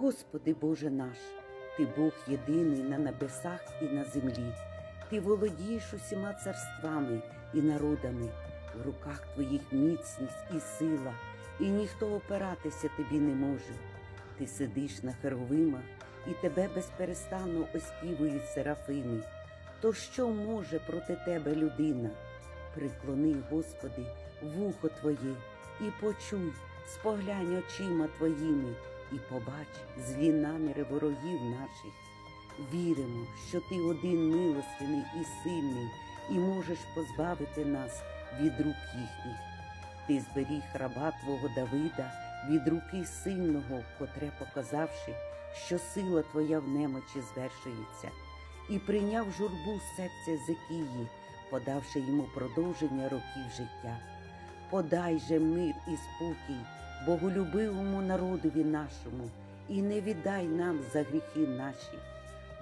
Господи Боже наш, Ти Бог єдиний на небесах і на землі. Ти володієш усіма царствами і народами, в руках Твоїх міцність і сила, і ніхто опиратися тобі не може. Ти сидиш на херовимах, і тебе безперестанно оспівують серафими. То що може проти тебе людина? Приклони, Господи, вухо Твоє, і почуй, споглянь очима Твоїми, і побач злі наміри ворогів наших. Віримо, що Ти один милостивий і сильний, і можеш позбавити нас від рук їхніх. Ти зберіг раба Твого Давида від руки сильного, котре показавши, що сила Твоя в немочі звершується, і прийняв журбу з серця Зекії, подавши йому продовження років життя. Подай же мир і спокій боголюбивому народові нашому, і не віддай нам за гріхи наші,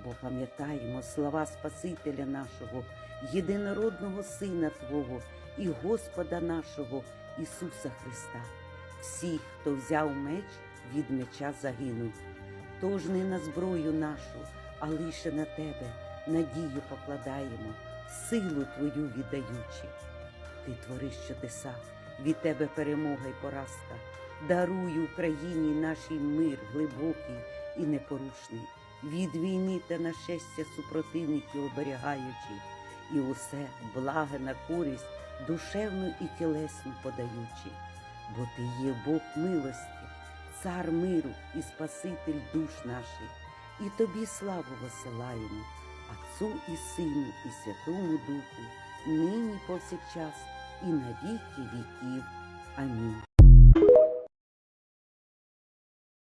бо пам'ятаємо слова Спасителя нашого, єдинородного Сина Твого і Господа нашого Ісуса Христа. Всі, хто взяв меч, від меча загинув. Тож не на зброю нашу, а лише на тебе надію покладаємо, силу Твою віддаючи. Ти твориш чудеса, від тебе перемога й поразка. Даруй Україні нашій мир глибокий і непорушний, від війни та нашестя супротивників оберігаючи, і усе благе на користь душевну і тілесну подаючи, бо ти є Бог милості, цар миру і Спаситель душ наших, і тобі славу висилаємо, Отцу і Сину, і Святому Духу, нині повсякчас і на віки віків. Амінь.